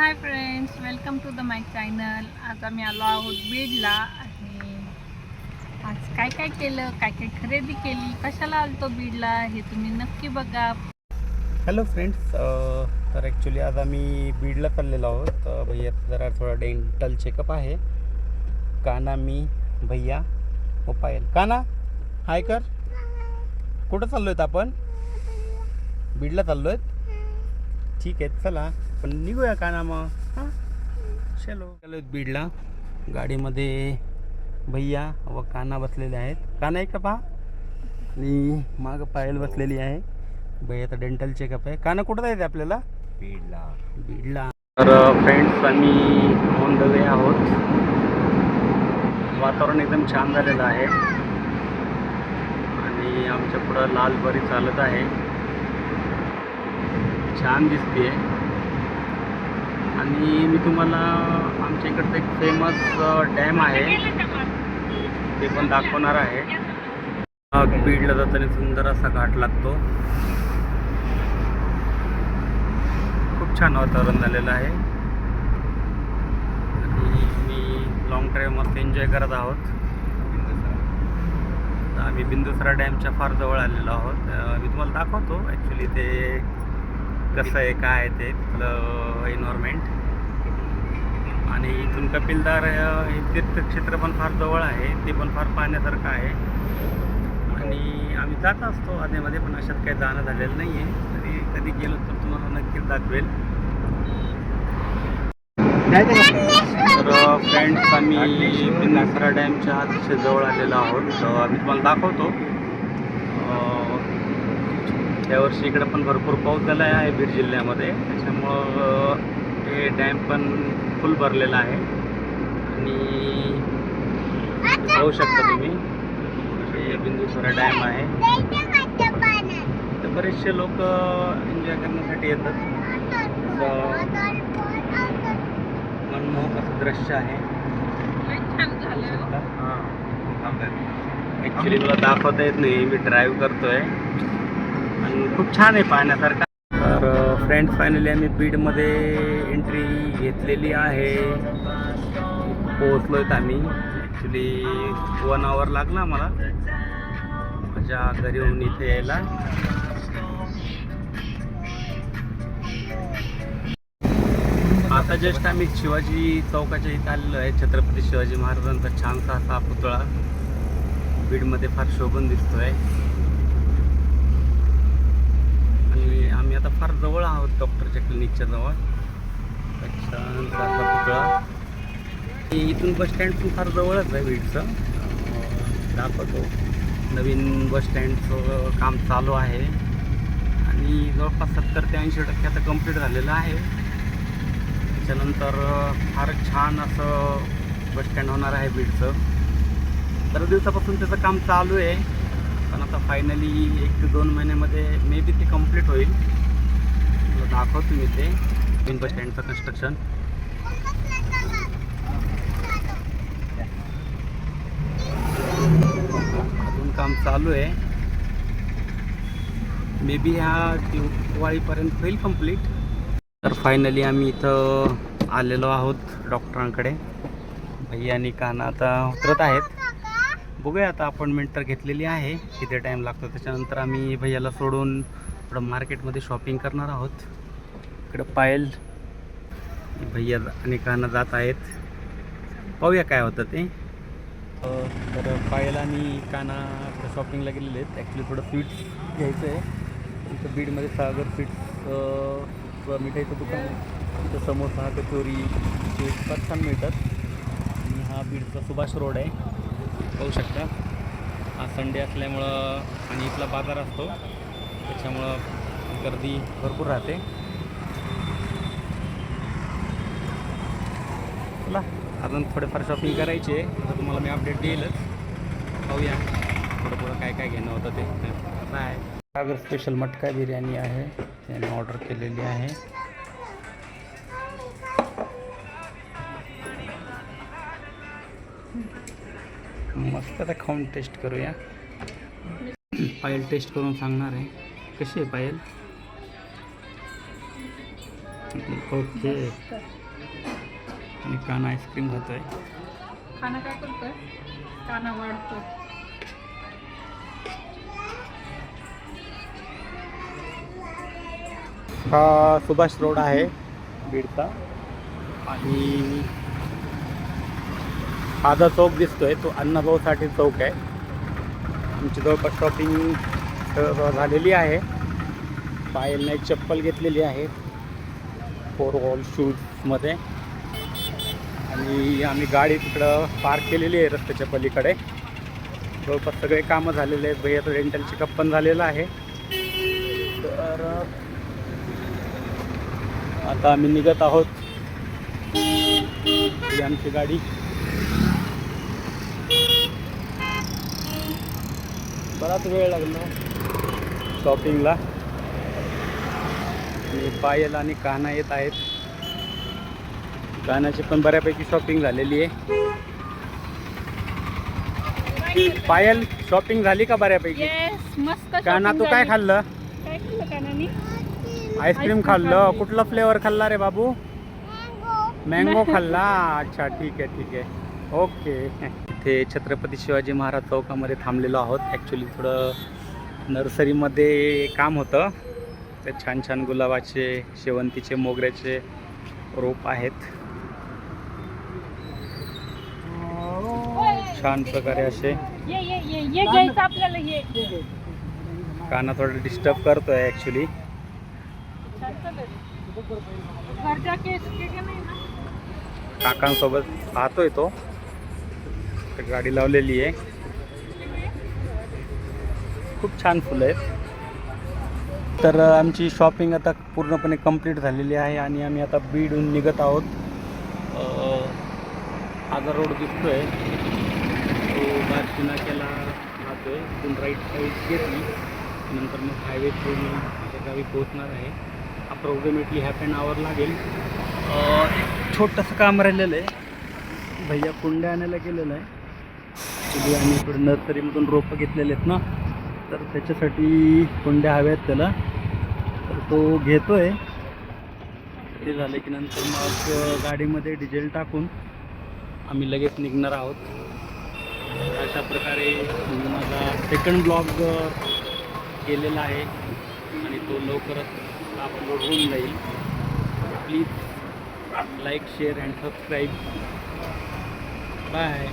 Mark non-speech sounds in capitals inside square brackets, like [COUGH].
Hi friends welcome to the my channel आज आम्ही आलो आहोत बीडला आणि आज काय काय केलं काय काय खरेदी केली कशाला आलतो बीडला हे तुम्ही नक्की बघा. हॅलो फ्रेंड्स तर ॲक्च्युली आज आम्ही बीडला चाललेलो आहोत. भैया जरा थोडा डेंटल चेकअप आहे. काना मी भैया उपायल काना हाय कर. कुठं चाललो आहेत आपण? बीडला चाललो आहेत ठीक आहे चला. पण निघूया काना मग? हां? चलो. आहेत बीडला. गाडीमध्ये भैया व काना बसलेले आहेत. काना इकडं पहा? आणि मागं पायल बसलेली आहे. भैयाचा डेंटल चेकअप आहे. काना कुठं जायचं आपल्याला? बीडला. बीडला. तर फ्रेंड्स आम्ही ऑन द वे आहोत. वातावरण एकदम छान झालेलं आहे. आणि आमच्या पुढं लाल बरी चालत आहे. छान दिसते आणि मी तुम्हाला आमच्या इकडचं एक फेमस डॅम आहे. ते पण दाखवणार आहे. बीडला जाताना सुंदर असा घाट लागतो. खूप छान वातावरण झालेलं आहे. आणि मी लॉंग ड्राईव्ह मस्त एन्जॉय करत आहोत. तर आम्ही बिंदुसरा डॅमच्या फार जवळ आलेलो आहोत. मी तुम्हाला दाखवतो ॲक्च्युली ते कसं आहे काय आहे ते तिथलं एन्व्हायरमेंट आणि इथून कपिलदार हे तीर्थक्षेत्र पण फार जवळ आहे ते पण फार पाहण्यासारखं आहे. आणि आम्ही जात असतो आधीमध्ये पण अशात काही जाणं झालेलं नाही आहे तरी कधी गेलो तर तुम्हाला नक्कीच दाखवेल. तर फ्रेंड्स आम्ही बिनासरा डॅमच्या अतिशय जवळ आलेलो आहोत. तर आम्ही तुम्हाला दाखवतो. यावर्षी इकडे पण भरपूर पाऊस झाला आहे बीड जिल्ह्यामध्ये. त्याच्यामुळं हे डॅम पण फुल भरलेला आहे. आणि पाहू शकता तुम्ही. हे बिंदुसरा डॅम आहे. तर बरेचसे लोक एन्जॉय करण्यासाठी येतात. मनमोहक असं दृश्य आहे. झालं. ॲक्च्युली तुला दाखवता येत नाही. मी ड्राईव्ह करतोय. आणि खूप छान आहे पाहण्यासारखं. तर फ्रेंड्स फायनली आम्ही बीडमध्ये एंट्री घेतलेली आहे. पोहोचलो आहेत आम्ही. ॲक्च्युली वन आवर लागला मला माझ्या घरी येऊन इथे यायला. आता जस्ट आम्ही शिवाजी चौकाच्या इथे आलेलो आहे. छत्रपती शिवाजी महाराजांचा छानसा असा पुतळा. बीडमध्ये फार शोभून दिसतोय आणि आम्ही आता फार जवळ आहोत डॉक्टरच्या क्लिनिकच्या जवळ. एक पुतळा इथून बस स्टँड पण फार जवळच आहे बीडचं. दाखवतो. नवीन बस स्टँडचं काम चालू आहे. आणि जवळपास सत्तर ते ऐंशी टक्के आता कंप्लीट झालेलं आहे. त्याच्यानंतर फार छान असं बस स्टँड होणार आहे बीडचं. तर दिवसापासून त्याचं काम चालू आहे. पण आता फायनली एक ते दोन महिन्यामध्ये मे बी ते कंप्लीट होईल. दाखवतो मी ते मेन बस स्टँडचं कन्स्ट्रक्शन अजून काम चालू आहे. मे बी ह्या दिवाळीपर्यंत होईल कंप्लीट तर फायनली आम्ही इथं आलेलो आहोत डॉक्टरांकडे भैया आणि काना आता उतरत आहेत. बघूया आता अपॉइंटमेंट तर घेतलेली आहे. किती टाईम लागतो त्याच्यानंतर आम्ही भैयाला सोडून थोडं मार्केटमध्ये शॉपिंग करणार आहोत. इकडं पायल भैया अनेकांना काना जात आहेत. पाहूया काय होतं ते. तर पायल आणि काना शॉपिंगला गेलेले आहेत. ॲक्च्युली थोडं स्वीट्स घ्यायचं आहे. इथं बीडमध्ये सागर स्वीट्स मिठाईचं दुकान आहे. समोसा कचोरी स्वीट्स फार छान मिळतात. आणि हा बीडचा सुभाष रोड आहे. पाहू शकता. हा संडे असल्यामुळं आणि इथला बाजार असतो. त्याच्यामुळं गर्दी भरपूर राहते. चला. अजून थोडेफार शॉपिंग करायची. आहे तर तुम्हाला मी अपडेट देईलच. पाहूया. थोडं थोडं काय काय घेणं होतं ते. बाय सागर स्पेशल मटका बिर्याणी आहे. त्याने ऑर्डर केलेली आहे. मस्त आता खाऊन टेस्ट करूया. पायल टेस्ट करून सांगणार आहे. कशी आहे पायल? ओके. आणि कान आईस्क्रीम खातोय. खाना काय करतोय? काना वाढतोय. हा सुभाष रोड आहे बीडचा. आणि हा जो चौक दिसतोय तो अण्णाभाऊ साठे चौक आहे. आमची जवळपास शॉपिंग झालेली आहे. पायलने एक चप्पल घेतलेली आहे. फोर वॉल शूजमध्ये आणि आम्ही गाडी तिकडं पार्क केलेली आहे रस्त्याच्या पलीकडे. जवळपास सगळे कामं झालेले आहेत. भैयाचं रेंटल चेकअप पण झालेलं आहे. तर आता आम्ही निघत आहोत. ही आमची गाडी. बराच वेळ लागला शॉपिंगला आणि पायल आणि कान्हा येत आहेत. कानाची पण बऱ्यापैकी शॉपिंग झालेली आहे. पायल शॉपिंग झाली का बऱ्यापैकी? येस मस्त काना तू काय. खाल्लं? काय खाल्लं कानानी? आईस्क्रीम खाल्लं. कुठला फ्लेवर खाल्ला रे बाबू? मँगो [LAUGHS] खाल्ला? अच्छा ठीक आहे ठीक आहे. ओके इथे छत्रपती शिवाजी महाराज चौकामध्ये थांबलेलो आहोत. ॲक्च्युली थोडं नर्सरीमध्ये काम होतं. ते छान छान गुलाबाचे शेवंतीचे मोगऱ्याचे रोप आहेत. छान प्रकारे असे आपल्याला ये. काना थोडं डिस्टर्ब करतोय ॲक्च्युली ना? काकांसोबत पाहतोय तो. गाडी लावलेली आहे. खूप छान फुलं आहेत. तर आमची शॉपिंग आता पूर्णपणे कंप्लीट झालेली आहे आणि आम्ही आता बीडहून निघत आहोत. जो रोड दिसतोय. बार बार्शी जातो राहतोय तिथून राईट साईड घेतली. नंतर मग हायवे थ्रू मी माझ्या गावी पोहोचणार आहे. अप्रॉक्सिमेटली हॅफ अँड आवर लागेल. एक छोटंसं काम राहिलेलं आहे. भैया कुंड्या आणायला गेलेलं आहे. ॲक्च्युली आम्ही इकडे नर्सरीमधून रोपं घेतलेले आहेत ना. तर त्याच्यासाठी कुंड्या हव्या आहेत त्याला. तर तो घेतो आहे ते झालं की नंतर मग गाडीमध्ये डिझेल टाकून आम्ही लगेच निघणार आहोत. प्रकारे मी माझा सेकंड ब्लॉग केलेला आहे. आणि तो लवकरच अपलोड होऊन जाईल. Please like share and subscribe bye